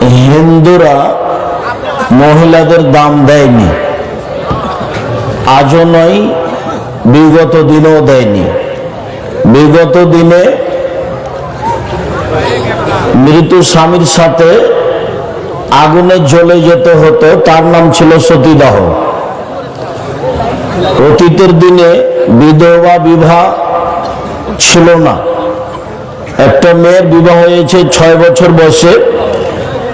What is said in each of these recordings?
হিন্দুরা মহিলাদের দাম দেয়নি। আজও নয়, বিগত দিনেও দেয়নি। বিগত দিনে মৃত স্বামীর সাথে আগুনে জ্বলে যেতে হতো, তার নাম ছিল সতীদাহ। অতীতের দিনে বিধবা বিবাহ ছিল না। একটা মেয়ের বিবাহ হয়েছে ছয় বছর বয়সে।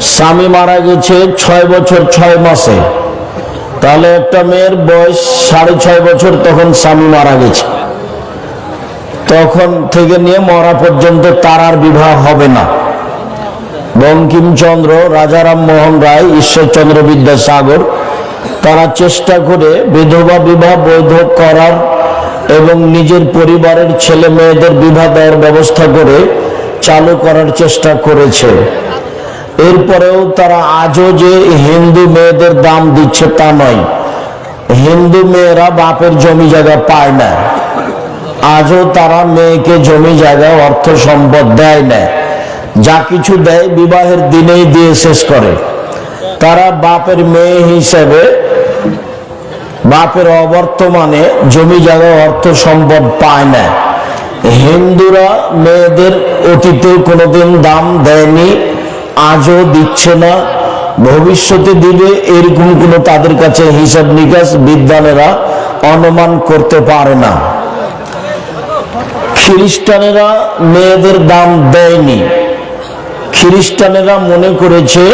স্বামী মারা গেছে ছয় বছর ছয় মাসে। তাহলে একটা মেয়ের বয়স সাড়ে ছয় বছর, তখন স্বামী মারা গেছে। তখন থেকে নিয়ে মরা পর্যন্ত তার আর বিবাহ হবে না। বঙ্কিমচন্দ্র, রাজারাম মোহন রায়, ঈশ্বরচন্দ্র বিদ্যাসাগর, তারা চেষ্টা করে বিধবা বিবাহ বৈধ করার এবং নিজের পরিবারের ছেলে মেয়েদের বিবাহ দেওয়ার ব্যবস্থা করে চালু করার চেষ্টা করেছে। এরপরেও তারা আজও যে হিন্দু মেয়েদের দাম দিচ্ছে তা নয়। হিন্দু মেয়েরা বাপের জমি জায়গা পায় না। আজও তারা মেয়েকে জমি জায়গা, অর্থ সম্পদ দেয় না। যা কিছু দেয় বিবাহের দিনেই দিয়ে শেষ করে। তারা বাপের মেয়ে হিসেবে বাপের অবর্তমানে জমি জায়গা, অর্থ সম্পদ পায় না। হিন্দুরা মেয়েদের অতীতে কোনোদিন দাম দেয়নি। আজও দিচ্ছে না। ভবিষ্যতে দিবে এরকম কোনো তাদের কাছে হিসাব নিকাশ বিদ্যালয়েরা অনুমান করতে পারে না। খ্রিস্টানেরা মেয়েদের দাম দেয়নি। খ্রিস্টানেরা মনে করেছে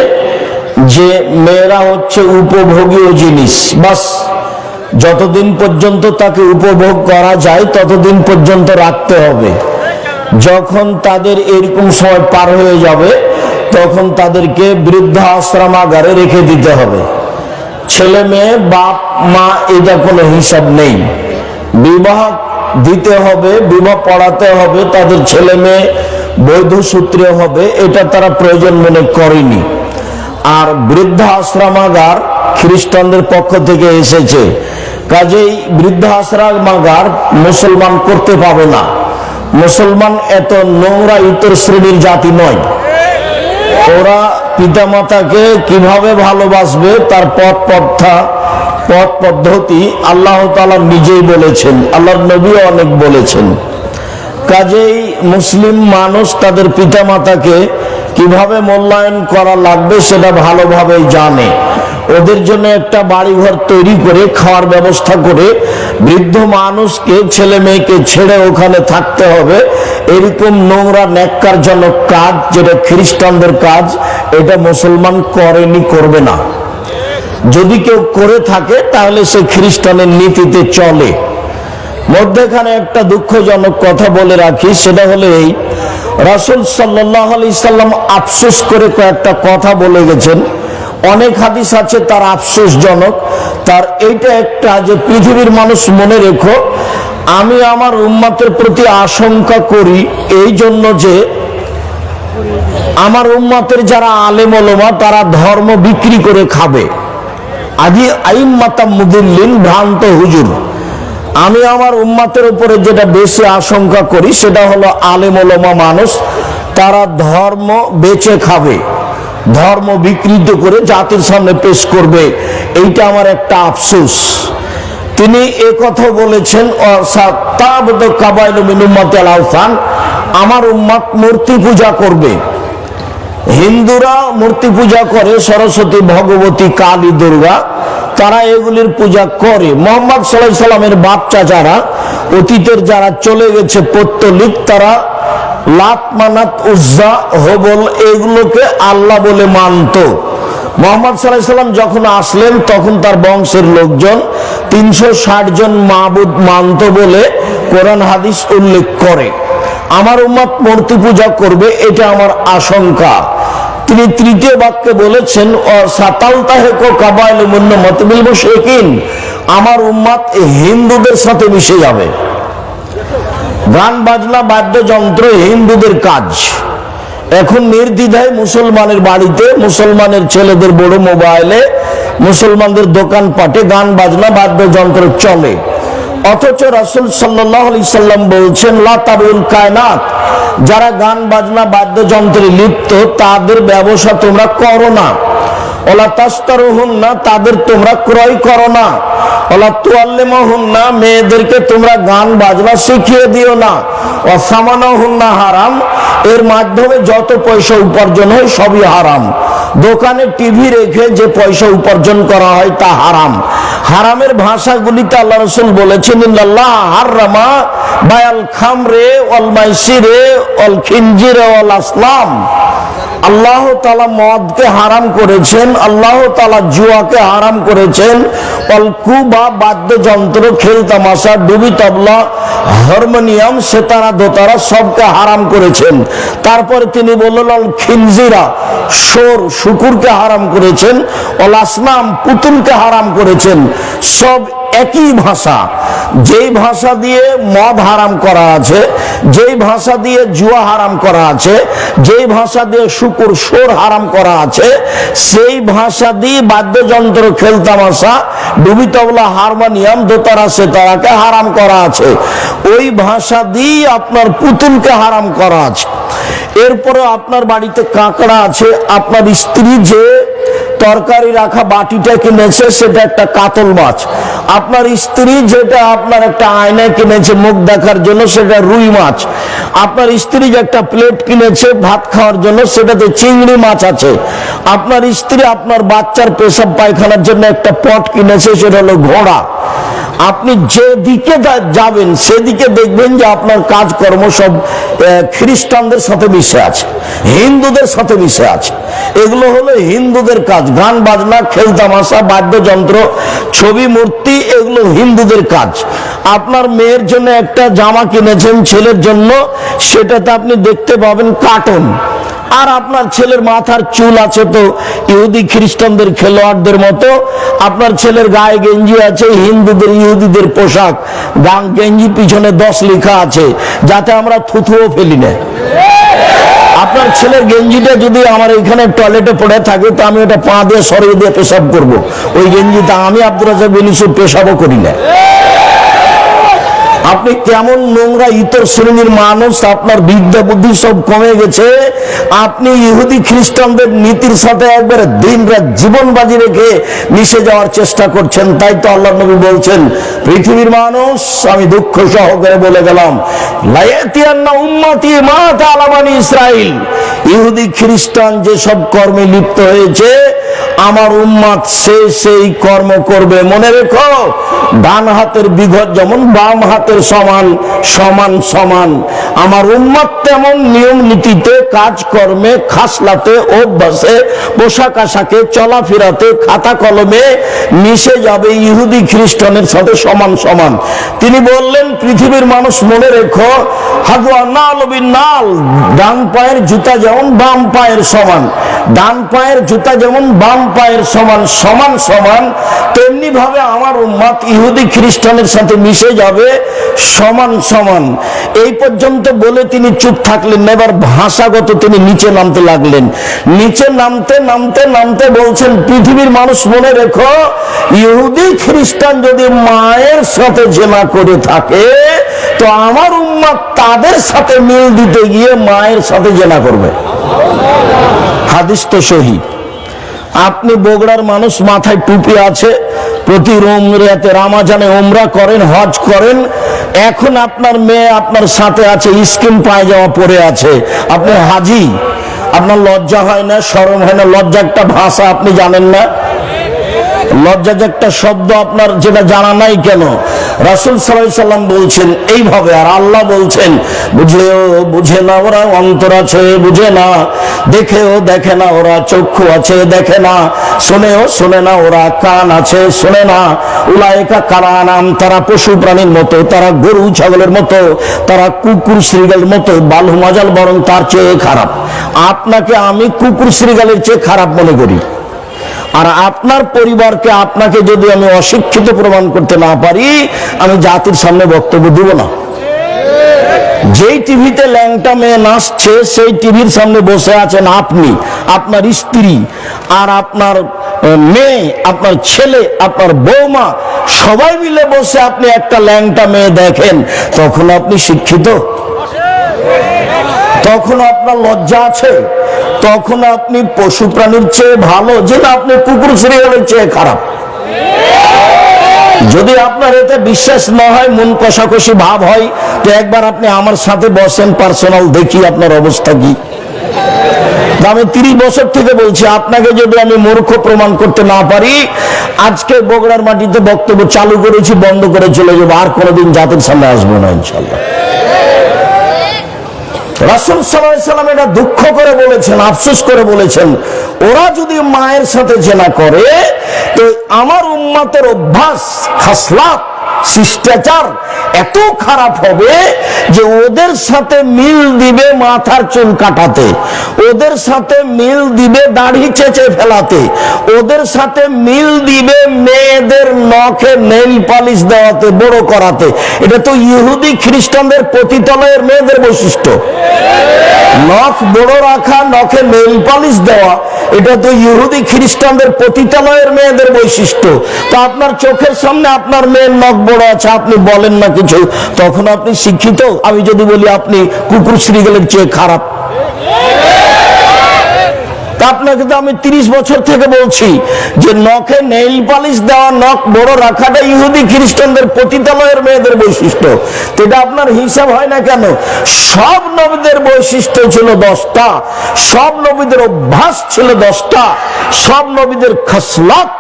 যে মেয়েরা হচ্ছে উপভোগীয় জিনিস। বাস, যতদিন পর্যন্ত তাকে উপভোগ করা যায়, ততদিন পর্যন্ত রাখতে হবে। যখন তাদের এরকম সময় পার হয়ে যাবে তখন তাদেরকে বৃদ্ধা আশ্রমাগারে রেখে দিতে হবে। ছেলে মেয়ে, বাপ, মা এটা কোনো হিসাব নেই। বিবাহ দিতে হবে, বিবাহ পড়াতে হবে, তাদের ছেলে মেয়ে বৈধ সূত্রে হবে, এটা তারা প্রয়োজন মনে করেনি। আর বৃদ্ধা আশ্রমাগার খ্রিস্টানদের পক্ষ থেকে এসেছে। কাজেই বৃদ্ধা আশ্রমাগার মুসলমান করতে পাবে না। মুসলমান এত নোংরা ইতর শ্রেণির জাতি নয়। ওরা পিতামাতাকে কীভাবে ভালোবাসবে তার পথ পথা, পথ পদ্ধতি আল্লাহ তালা নিজেই বলেছেন, আল্লাহর নবীও অনেক বলেছেন। কাজেই মুসলিম মানুষ তাদের পিতামাতাকে কীভাবে মূল্যায়ন করা লাগবে সেটা ভালোভাবেই জানে। ওদের জন্য একটা বাড়িঘর তৈরি করে, খাওয়ার ব্যবস্থা করে বৃদ্ধ মানুষকে, ছেলে মেয়েকে ছেড়ে ওখানে থাকতে হবে। এরকম নোংরা ন্যাক্কারজনক কাজ যেটা খ্রিস্টানদের কাজ, এটা মুসলমান করেনি, করবে না। যদি কেউ করে থাকে, তাহলে সে খ্রিস্টানের নীতিতে চলে। মধ্যেখানে একটা দুঃখজনক কথা বলে রাখি, সেটা হলো এই, রাসুল সাল্লাহ আলি সাল্লাম আফসোস করে কয়েকটা কথা বলে গেছেন। অনেক হাদিস আছে, তার আফসোসজনক। তার এইটা একটা যে পৃথিবীর মানুষ মনে রেখো আমি আমার উম্মাতের প্রতি আশঙ্কা করি এই জন্য যে আমার উম্মাতের যারা আলেম ওলমা, তারা ধর্ম বিক্রি করে খাবে। আদি আইন মাতা মুদিল্লিন, ভ্রান্ত হুজুর। আমি আমার উম্মাতের উপরে যেটা বেশি আশঙ্কা করি, সেটা হলো আলেম ওলমা মানুষ, তারা ধর্ম বেচে খাবে। ধর্ম বিকৃত করে জাতির সামনে পেশ করবে। এইটা আমার একটা আফসোস। তিনি এ কথা বলেছেন আমার উম্মাত মূর্তি পূজা করবে। হিন্দুরা মূর্তি পূজা করে, সরস্বতী, ভগবতী, কালী, দুর্গা, তারা এগুলির পূজা করে। মোহাম্মদ সাল্লাহ সাল্লামের বাচ্চা যারা, অতীতের যারা চলে গেছে পত্তলিক, তারা লাত মানাত উজ্জা, হবল, এগুলোকে আল্লাহ বলে মানত। মোহাম্মদ সাল্লাম যখন আসলেন, তখন তার বংশের লোকজন তিনশো ষাট জন মাহবুদ মানত বলে কোরআন হাদিস উল্লেখ করে। আমার উম্মত মূর্তি পূজা করবে, এটা আমার আশঙ্কা। তিনি তৃতীয় বাক্যে বলেছেন আমার উম্মাদ হিন্দুদের সাথে মিশে যাবে। গান, বাজনা, বাদ্যযন্ত্র হিন্দুদের কাজ। এখন নির্দ্বিধায় মুসলমানের বাড়িতে, মুসলমানের ছেলেদের বড় মোবাইলে, মুসলমানদের দোকান পাটে গান, বাজনা, বাদ্যযন্ত্র চলে। অথচ রাসুল সাল্লাহ সাল্লাম বলছেন লাতাবুল কায়নাত। যারা গান, বাজনা, বাদ্যযন্ত্রে লিপ্ত, তাদের ব্যবসা তোমরা করো না। ওলা তাস্তারু না তাদের তোমরা ক্রয় করো না। ওলা তুয়াল্লেমা না মেয়েদেরকে তোমরা গান বাজনা শিখিয়ে দিও না। অসামানা না হারাম, এর মাধ্যমে যত পয়সা উপার্জন হয় সবই হারাম। দোকানে টিভি রেখে যে পয়সা উপার্জন করা হয় তা হারাম। হারামের ভাষাগুলিতে আল্লাহ রসুল বলেছেন ইল্লাল্লাহ হাররামা বায়াল খামরে অল মাইসিরে অল খিনজিরে অল আসলাম। আল্লাহ তালা মদকে হারাম করেছেন, আল্লাহ তালা জুয়াকে হারাম করেছেন। অলকু বা বাদ্যযন্ত্র, খেল তামাশা, ডুবি তবলা, হারমোনিয়াম, সেতারা দোতারা সবকে হারাম করেছেন। তারপরে তিনি বললেন খিনজিরা সোর শুকুরকে হারাম করেছেন, অল আসনাম, পুতুলকে হারাম করেছেন। সব একই ভাষা। যেই ভাষা দিয়ে মদ হারাম করা আছে, যেই ভাষা দিয়ে জুয়া হারাম করা আছে, যেই ভাষা দিয়ে শুকুর সোর হারাম করা আছে, সেই ভাষা দিয়ে বাদ্যযন্ত্র খেলতামাশা ডুবি তবলা হারমোনিয়াম, দোতারা, সেতারাকে হারাম করা আছে। ওই ভাষা দিয়ে আপনার পুতুলকে হারাম করা আছে। এরপরে আপনার বাড়িতে কাঁকড়া আছে, আপনার স্ত্রী যে তরকারি রাখা বাটিটা কিনেছে, সেটা একটা কাতল মাছ। আপনার স্ত্রী যেটা আপনার একটা আয়নায় কিনেছে মুখ দেখার জন্য, সেটা রুই মাছ। আপনার স্ত্রী যে একটা প্লেট কিনেছে ভাত খাওয়ার জন্য, সেটাতে চিংড়ি মাছ আছে। আপনার স্ত্রী আপনার বাচ্চার পেশাব পায়খানার জন্য একটা পট কিনেছে, সেটা হলো ঘোড়া। আপনি যেদিকে যাবেন, সেদিকে দেখবেন যে আপনার কাজকর্ম সব খ্রিস্টানদের সাথে মিশে আছে, হিন্দুদের সাথে মিশে আছে। এগুলো হলো হিন্দুদের কাজ, গান, বাজনা খেলতামাশা বাদ্যযন্ত্র, ছবি, মূর্তি, এগুলো হিন্দুদের কাজ। আপনার মেয়ের জন্য একটা জামা কিনেছেন, ছেলের জন্য, সেটাতে আপনি দেখতে পাবেন কার্টুন আর আপনার ছেলের মাথার চুল আছে তো, ইহুদি খ্রিস্টানদের খেলোয়াড়দের মতো। আপনার ছেলের গায়ে গেঞ্জি আছে, হিন্দুদের, ইহুদিদের পোশাক। গান গেঞ্জি পিছনে দশ লেখা আছে, যাতে আমরা থুথুও ফেলি না। আপনার ছেলের গেঞ্জিটা যদি আমার এখানে টয়লেটে পড়ে থাকে, তো আমি ওটা পা দিয়ে সরিয়ে দিয়ে পেশাব করব। ওই গেঞ্জিটা আমি আব্দুল রাজা বেনিসুর পেশাবও করি না। আপনি কেমন নোংরা ইতর শ্রেণির মানুষ, আপনার বিদ্যা বুদ্ধি সব কমে গেছে, আপনি ইহুদি খ্রিস্টানদের নীতির সাথে একবারে দিন রাত জীবন বাজি রেখে মিশে যাওয়ার চেষ্টা করছেন, তাই তো আল্লাহ নবী বলছেন, পৃথিবীর মানুষ, আমি দুঃখ সহকারে বলে গেলাম, লায়াতিয়ান্না মা তালামানি ইসরাইল। ইহুদি খ্রিস্টান যেসব কর্মে লিপ্ত হয়েছে আমার উম্মাদ সে সেই কর্ম করবে। মনে রেখো, ডান হাতের বিঘত যেমন বাম হাতের সমান সমান সমান। আমার উম্মাদ তেমন নিয়ম নীতিতে কাজকর্মে, খাসলাতে, অভ্যাসে, পোশাক আশাকে, চলাফেরাতে, খাতা কলমে মিশে যাবে ইহুদি খ্রিস্টানের সাথে সমান সমান। তিনি বললেন, পৃথিবীর মানুষ মনে রেখো হাগুয়া নাল নাল, ডান পায়ের জুতা যেমন বাম পায়ের সমান, ডান পায়ের জুতা যেমন বাম পায়ের সমান সমান সমান তেমনি ভাবে আমার উম্মাদ ইহুদি খ্রিস্টানের সাথে মিশে যাবে সমান সমান। এই পর্যন্ত বলে তিনি চুপ থাকলেন না, এবার ভাষাগত তিনি নিচে নামতে লাগলেন। নিচে নামতে নামতে নামতে বলছেন, পৃথিবীর মানুষ মনে রেখো, ইহুদি খ্রিস্টান যদি মায়ের সাথে জেনা করে থাকে, তো আমার উম্মাদ তাদের সাথে মিল দিতে গিয়ে মায়ের সাথে জেনা করবে। হাদিস তো সহি। আপনি বগুড়ার মানুষ, মাথায় টুপি আছে, প্রতি রোমরাতে রামাজানে ওমরা করেন, হজ করেন। এখন আপনার মেয়ে আপনার সাথে আছে, স্কিন পায়জামা পরে আছে। আপনি হাজি, আপনার লজ্জা হয় না শরম হয় না, লজ্জা একটা ভাষা আপনি জানেন না। লজ্জা যে একটা শব্দ আপনার, যেটা জানা নাই কেন? রাসুল সাল্লাম বলছেন, এইভাবে আর আল্লাহ বলছেন বুঝেও বুঝে না ওরা, অন্তর আছে, বুঝে না। দেখেও দেখে না ওরা, চক্ষু আছে, দেখে না। শোনেও শোনে না ওরা, কান আছে, শোনে না। উলায়কা কারা নাম তারা পশু প্রাণীর মতো, তারা গরু ছাগলের মতো, তারা কুকুর শ্রীগালের মতো, বালু মাজাল বরং তার চেয়ে খারাপ। আপনাকে আমি কুকুর শ্রীগালের চেয়ে খারাপ মনে করি। আর আপনার পরিবারকে আপনাকে যদি আমি অশিক্ষিত প্রমাণ করতে না পারি, আমি জাতির সামনে বক্তব্য দিব না। যেই টিভিতে ল্যাংটা মেয়ে নাচছে, সেই টিভির সামনে বসে আছেন আপনি, আপনার স্ত্রী, আর আপনার মেয়ে, আপনার ছেলে, আপনার বৌমা, সবাই মিলে বসে আপনি একটা ল্যাংটা মেয়ে দেখেন, তখন আপনি শিক্ষিত। তখন আপনার লজ্জা আছে। তখন আপনি পশু প্রাণীর চেয়ে ভালো যেটা আপনি কুকুর সিরিয়ালের চেয়ে খারাপ। যদি আপনার এতে বিশ্বাস না হয়, মন কষাকষি ভাব হয়, তো একবার আপনি আমার সাথে বসেন পার্সোনাল দেখি আপনার অবস্থা কি। আমি তিরিশ বছর থেকে বলছি, আপনাকে যদি আমি মূর্খ প্রমাণ করতে না পারি, আজকে বগুড়ার মাটিতে বক্তব্য চালু করেছি, বন্ধ করে চলে যাব, আর কোনোদিন জাতির সামনে আসব না, ইনশাল্লাহ। রাসুল সাল্লাম এটা দুঃখ করে বলেছেন, আফসোস করে বলেছেন। ওরা যদি মায়ের সাথে জেনা করে তো আমার উম্মাতের অভ্যাস, খাসলাত শিষ্টাচার এত খারাপ হবে যে ওদের সাথে মিল দিবে মাথার চুল কাটাতে, ওদের সাথে মিল দিবে দাড়ি চেঁচে ফেলাতে, ওদের সাথে মিল দিবে মেয়েদের নখে নেল পালিশ দেওয়াতে, বড় করাতে। এটা তো ইহুদি খ্রিস্টানদের পতিতলয়ের মেয়েদের বৈশিষ্ট্য। নখ বড় রাখা, নখে নেল পালিশ দেওয়া এটা তো ইহুদি খ্রিস্টানদের পতিতালয়ের মেয়েদের বৈশিষ্ট্য। তো আপনার চোখের সামনে আপনার মেয়ের নখ বড় আছে, আপনি বলেন না কিছু। তখন আপনি শিক্ষিত? আমি যদি বলি আপনি কুকুর শ্রীগেলের চেয়ে খারাপ। তা আপনাকে তো আমি তিরিশ বছর থেকে বলছি যে নখে নেইল পালিশ দেওয়া, নখ বড় রাখাটা ইহুদি খ্রিস্টানদের পতিতালয়ের মেয়েদের বৈশিষ্ট্য। এটা আপনার হিসাব হয় না কেন? সব নবীদের বৈশিষ্ট্য ছিল দশটা, সব নবীদের অভ্যাস ছিল দশটা, সব নবীদের খসলত,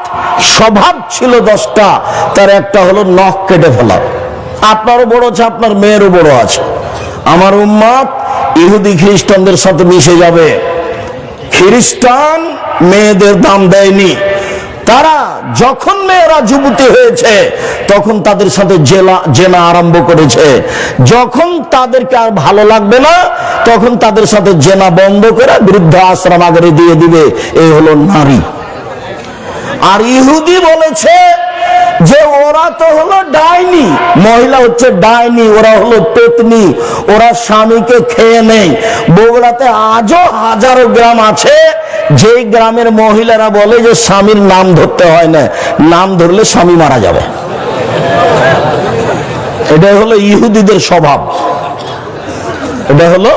স্বভাব ছিল দশটা। তার একটা হলো নখ কেটে ফেলা। আপনারও বড় আছে, আপনার মেয়েরও বড় আছে। আমার উম্মাদ ইহুদি খ্রিস্টানদের সাথে মিশে যাবে। খ্রিস্টান মেয়েদের দাম দেয়নি। তারা যখন মেয়েরা যুবতী হয়েছে, তখন তাদের সাথে জেলা, জেনা আরম্ভ করেছে। যখন তাদেরকে আর ভালো লাগবে না, তখন তাদের সাথে জেনা বন্ধ করে বৃদ্ধ আশ্রম আগরে দিয়ে দিবে। এই হলো নারী। আর ইহুদি বলেছে যে ওরা তো হলো ডাইনি, মহিলা হচ্ছে ডাইনি, ওরা হলো পেতনি, ওরা স্বামীকে খেয়ে নেই। বগুড়াতে আজও হাজারো গ্রাম আছে যে গ্রামের মহিলারা বলে যে স্বামীর নাম ধরতে হয় না, নাম ধরলে স্বামী মারা যাবে। এটা হলো ইহুদিদের স্বভাব। এটা হলো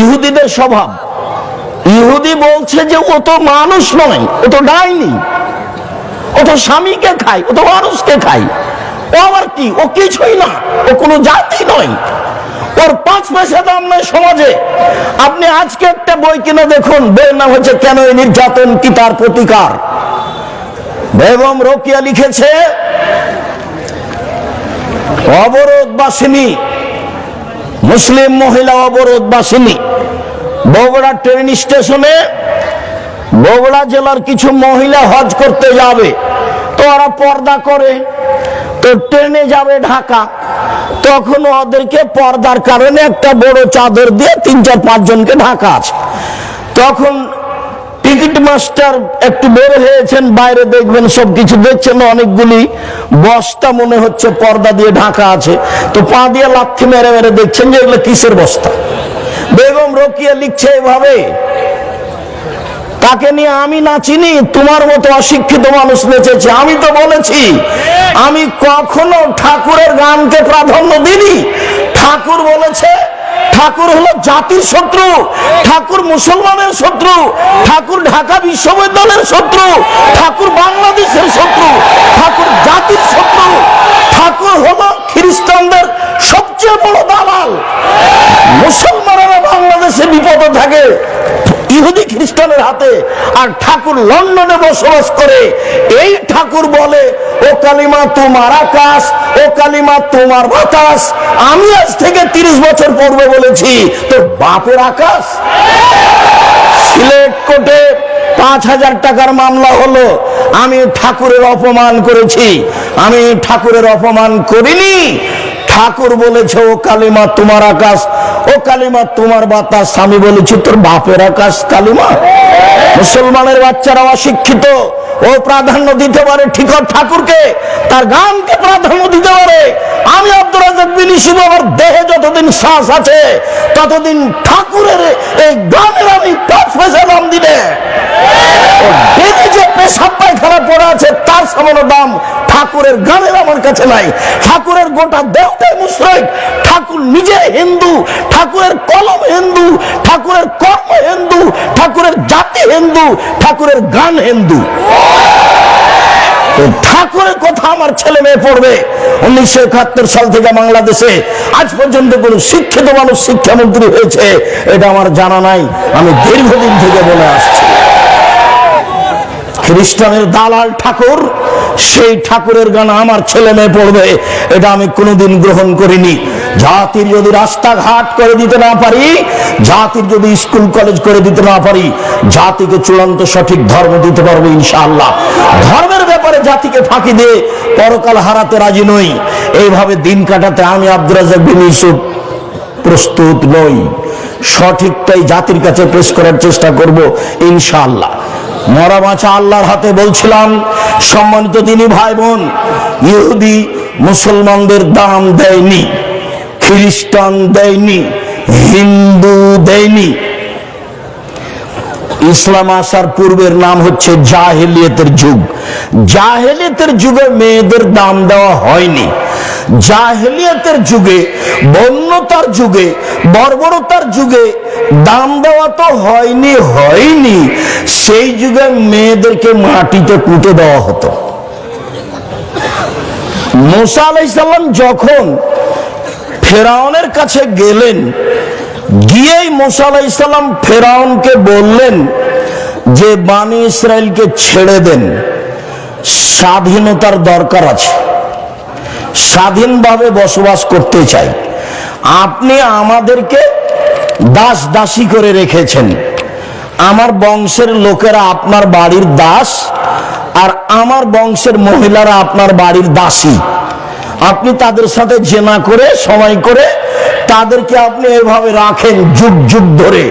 ইহুদিদের স্বভাব। ইহুদি বলছে যে ও তো মানুষ নয়, ও তো ডাইনি। ও তো স্বামীকে খায়, ও তো মানুষকে খায়। ও আবার কি? ও কিছুই না, ও কোনো জাতি নয়। ওর পাঁচ পয়সা দাম নয় সমাজে। আপনি আজকে একটা বই কিনে দেখুন, বইয়ের নাম হচ্ছে কেন এই নির্যাতন কি তার প্রতিকার? বেগম রোকিয়া লিখেছে, অবরোধবাসিনী, মুসলিম মহিলা অবরোধবাসিনী, বগুড়া ট্রেন স্টেশনে বগুড়া জেলার কিছু মহিলা হজ করতে যাবে। তো ওরা পর্দা করে, তো ট্রেনে যাবে ঢাকা। তখন ওদেরকে পর্দার কারণে একটা বড় চাদর দিয়ে তিন চার পাঁচ জনকে ঢাকা আছে। তখন টিকিট মাস্টার একটু বের হয়েছেন, বাইরে দেখবেন সব কিছু দেখছেন, অনেকগুলি বস্তা মনে হচ্ছে পর্দা দিয়ে ঢাকা আছে। তো পা দিয়ে লাথি মেরে মেরে দেখছেন যে এগুলো কিসের বস্তা? বেগম রকিয়া লিখছে এভাবে তাকে নিয়ে আমি না চিনি, তোমার মতো অশিক্ষিত মানুষ নেচেছে। আমি তো বলেছি, আমি কখনো ঠাকুরের গানকে প্রাধান্য দিইনি। ঠাকুর বলেছে, ঠাকুর হলো জাতির শত্রু, ঠাকুর মুসলমানের শত্রু, ঠাকুর ঢাকা বিশ্ববিদ্যালয়ের শত্রু, ঠাকুর বাংলাদেশের শত্রু, ঠাকুর জাতির শত্রু, ঠাকুর হলো খ্রিস্টানদের সবচেয়ে বড় দালাল। মুসলমানেরা বাংলাদেশে বিপদে থাকে। ইহুদি খ্রিস্টানের হাতে আর ঠাকুর লন্ডনে বসবাস করে, এই ঠাকুর বলে, ও কালিমা, তোমার আকাশ, ও কালিমা, তোমার বাতাস, আমি আজ থেকে তিরিশ বছর পূর্বে বলেছি, তোর বাপের আকাশ? সিলেট কোর্টে পাঁচ হাজার টাকার মামলা হলো, আমি ঠাকুরের অপমান করেছি, আমি ঠাকুরের অপমান করিনি ঠাকুর বলেছে, ও কালিমা, তোমার আকাশ, ও কালিমা, তোমার বাতাস। আমি বলেছি, তোর বাপের আকাশ কালিমা? মুসলমানের বাচ্চারা অশিক্ষিত। ও প্রাধান্য দিতে পারে ঠিক ঠাকুরকে, তার গানকে প্রাধান্য দিতে পারে। আমি আব্দুল রাজাক ইসুফ আমার দেহে যতদিন শ্বাস আছে, ততদিন ঠাকুরের এই গানের আমি আছে, তার সামান্য ঠাকুরের গানের আমার কাছে নাই। ঠাকুরের গোটা ঠাকুর নিজে হিন্দু, ঠাকুরের কলম ঠাকুরের কর্ম হিন্দু, ঠাকুরের জাতি হিন্দু, ঠাকুরের গান হিন্দু। ঠাকুরের কথা আমার ছেলে মেয়ে পড়বে। উনিশশো একাত্তর সাল থেকে বাংলাদেশে আজ পর্যন্ত কোন শিক্ষিত মানুষ, শিক্ষামন্ত্রী হয়েছে, এটা আমার জানা নাই। আমি দীর্ঘদিন থেকে বলে আসছি। খ্রিস্টানের দালাল ঠাকুর, সেই ঠাকুরের গান আমার ছেলে মেয়ে পড়বে, এটা আমি কোনোদিন গ্রহণ করিনি। জাতির যদি রাস্তাঘাট করে দিতে না পারি, জাতির যদি স্কুল, কলেজ করে দিতে না পারি, জাতিকে চূড়ান্ত সঠিক ধর্ম দিতে পারব ইনশাআল্লাহ। ধর্মের ব্যাপারে জাতিকে ফাঁকি দিয়ে পরকাল হারাতে রাজি নই। এইভাবে দিন কাটাতে আমি আব্দুল রাজাক বিন ইউসুফ প্রস্তুত নই। সঠিকটাই জাতির কাছে পেশ করার চেষ্টা করব ইনশাআল্লাহ। মরা মাছা আল্লাহর হাতে বলছিলাম, সম্মানিত তিনি ভাই বোন, ইহুদি মুসলমানদের দাম দেয়নি। খ্রিস্টান দেয়নি, হিন্দু দেয়নি। ইসলাম আসার পূর্বের নাম হচ্ছে জাহেলিয়তের যুগ। জাহেলিয়তের যুগে মেয়েদের দাম দেওয়া হয়নি। জাহেলিয়তের যুগে, বন্যতার যুগে, বর্বরতার যুগে দাম দেওয়া তো হয়নি হয়নি। সেই যুগে মেয়েদেরকে মাটিতে পুঁতে দেওয়া হতো। মোসা আলাইসাল্লাম যখন ফেরাউনের কাছে গেলেন। গিয়েই মোসা আলাইসাল্লাম ফেরাউনকে বললেন যে, বানি ইসরায়েলকে ছেড়ে দেন। স্বাধীনতার দরকার আছে। স্বাধীনভাবে বসবাস করতে চাই। আপনি আমাদেরকে দাস দাসী করে রেখেছেন। আমার বংশের লোকেরা আপনার বাড়ির দাস আর আমার বংশের মহিলারা আপনার বাড়ির দাসী। আপনি তাদের সাথে জেনা করে, সময় করে তাদেরকে আপনি এভাবে রাখেন যুগ যুগ ধরে।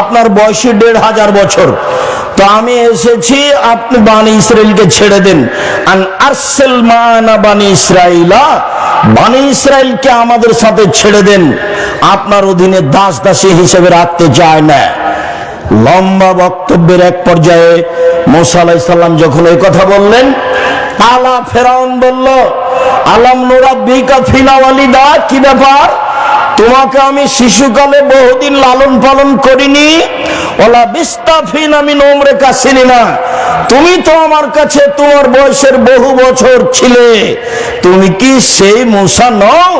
আপনার বয়সী দেড় হাজার বছর। তো আমি এসেছি, আপনি বানি ইসরায়েলকে ছেড়ে দেন। আন আরসেল মানা বানি ইসরাইলা বানি ইসরায়েলকে আমাদের সাথে ছেড়ে দেন। আপনার অধীনে দাস দাসী হিসেবে রাখতে চায় না। লম্বা বক্তব্যের এক পর্যায়ে মোসা আলাইসাল্লাম যখন এই কথা বললেন আলা ফেরাউন বলল আলাম নুরাব্বিকা ফিনা ওয়ালিদা কি ব্যাপার? তোমাকে আমি শিশুকালে বহুদিন লালন পালন করিনি। ওলা বিস্তাফিন আমি নোমরে কাছিলি না। তুমি তো আমার কাছে তোমার বয়সের বহু বছর ছিলে। তুমি কি সেই মুসা নও?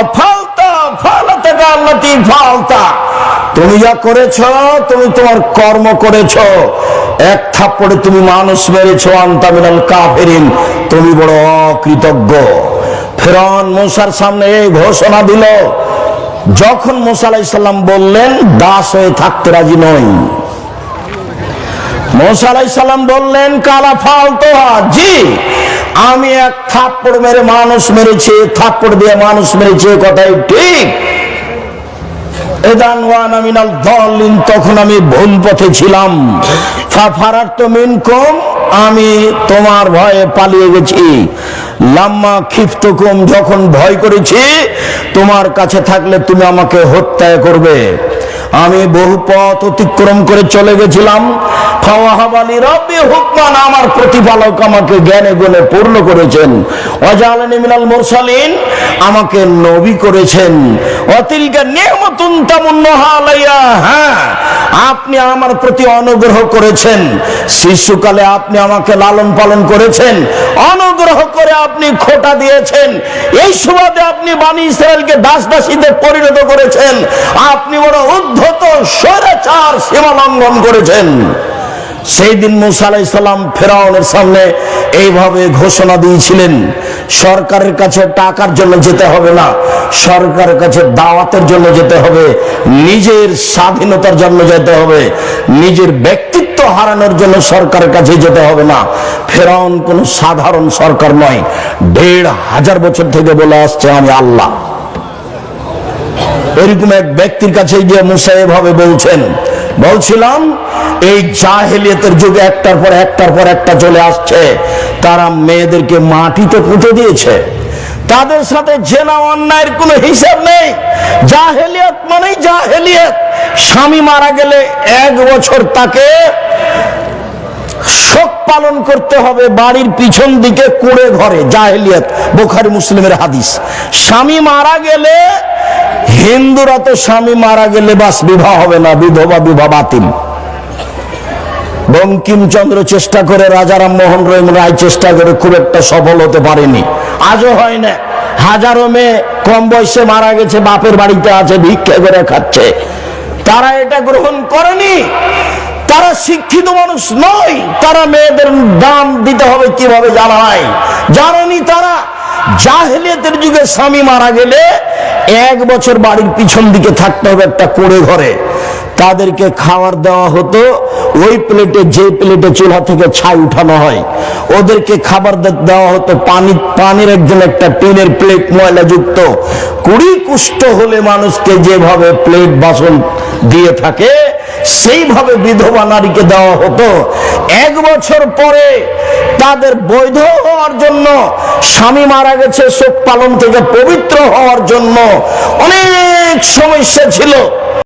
অফালতা ফালাতে আল্লাতি, ফালতা। তুমি যা করেছ, তুমি তোমার কর্ম করেছ। এক থাপ্পড়ে তুমি মানুষ মেরেছ আন্তামিনাল কাফেরিন। তুমি বড় অকৃতজ্ঞ। ফেরন মুসার সামনে এই ঘোষণা দিল, যখন মুসা আলাইসাল্লাম বললেন, দাস হয়ে থাকতে রাজি নই। মোসা আলাইসাল্লাম বললেন, কালা ফালতো জি আমি এক থাপ্পড় মেরে মানুষ মেরেছি, থাপ্পড় দিয়ে মানুষ মেরেছি কথাই ঠিক। তখন আমি ভুল পথে ছিলাম। তো মিনকম আমি তোমার ভয়ে পালিয়ে গেছি। লাম্মা ক্ষিপ্ত কম যখন ভয় করেছি, তোমার কাছে থাকলে তুমি আমাকে হত্যা করবে। আমি বহু পথ অতিক্রম করে চলে গেছিলাম। ফাওয়াহাবালি রব্বি হুকমান, আমার প্রতিপালক আমাকে জ্ঞানে গুণে পূর্ণ করেছেন। অজালানি মিনাল মুরসালিন, আমাকে নবী করেছেন। অতিলকা নিয়মতুন তামুন্নহা আলাইয়া হ্যাঁ আপনি আমার প্রতি অনুগ্রহ করেছেন। শিশুকালে আপনি আমাকে লালন পালন করেছেন। অনুগ্রহ করে আপনি খোটা দিয়েছেন। এই সুবাদে আপনি বাণী ইসরায়েলকে দাস দাসীদের পরিণত করেছেন। আপনি বড় উদ্ধত স্বৈরাচার সীমা লঙ্ঘন করেছেন সেই দিন মুসা আলাইসাল্লাম ফেরাউনের সামনে এইভাবে ঘোষণা দিয়েছিলেন, সরকারের কাছে টাকার জন্য যেতে হবে না, সরকারের কাছে দাওয়াতের জন্য যেতে হবে, নিজের স্বাধীনতার জন্য যেতে হবে, নিজের ব্যক্তিত্ব হারানোর জন্য সরকারের কাছে যেতে হবে না। ফেরাউন কোন সাধারণ সরকার নয়, দেড় হাজার বছর থেকে বলে আসছে আমি আল্লাহ। এরকম এক ব্যক্তির কাছে গিয়ে মুসা এভাবে বলছেন, বলছিলাম, এই জাহেলিয়তের যুগে একটার পর একটার পর একটা চলে আসছে। তারা মেয়েদেরকে মাটিতে পুঁতে দিয়েছে। তাদের সাথে জেনা অন্যায়ের কোনো হিসাব নেই। জাহেলিয়ত মানেই জাহেলিয়ত। স্বামী মারা গেলে এক বছর তাকে শোক পালন করতে হবে বাড়ির পিছন দিকে কুড়ে ঘরে, জাহেলিয়াত, বোখারি মুসলিমের হাদিস। স্বামী মারা গেলে, হিন্দুরা তো স্বামী মারা গেলে বাস বিবাহ হবে না, বিধবা, বিবাহ বাতিল। বঙ্কিমচন্দ্র চেষ্টা করে রাজা রামমোহন রহিম রায় চেষ্টা করে, খুব একটা সফল হতে পারেনি। আজও হয় না। হাজারো মেয়ে কম বয়সে মারা গেছে, বাপের বাড়িতে আছে, ভিক্ষা করে খাচ্ছে। তারা এটা গ্রহণ করেনি। তারা শিক্ষিত মানুষ নয়, তারা মেয়েদের দাম দিতে হবে কীভাবে জানা নাই? জানেনি তারা? জাহেলিয়াতের যুগে স্বামী মারা গেলে এক বছর বাড়ির পিছন দিকে থাকতে হবে একটা কোড়ে ঘরে। তাদেরকে খাবার দেওয়া হতো, ওই প্লেটে যে প্লেটে চুলা থেকে ছাই উঠানো হয়। ওদেরকে খাবার দেওয়া হতো, পানি, পানির একজন একটা টিনের প্লেট ময়লা যুক্ত। কুড়ি কুষ্ঠ হলে মানুষকে যেভাবে প্লেট বাসন দিয়ে থাকে সেইভাবে বিধবা নারীকে দেওয়া হতো। এক বছর পরে তাদের বৈধ হওয়ার জন্য স্বামী মারা গেছে, শোক পালন থেকে পবিত্র হওয়ার জন্য। অনেক সমস্যা ছিল।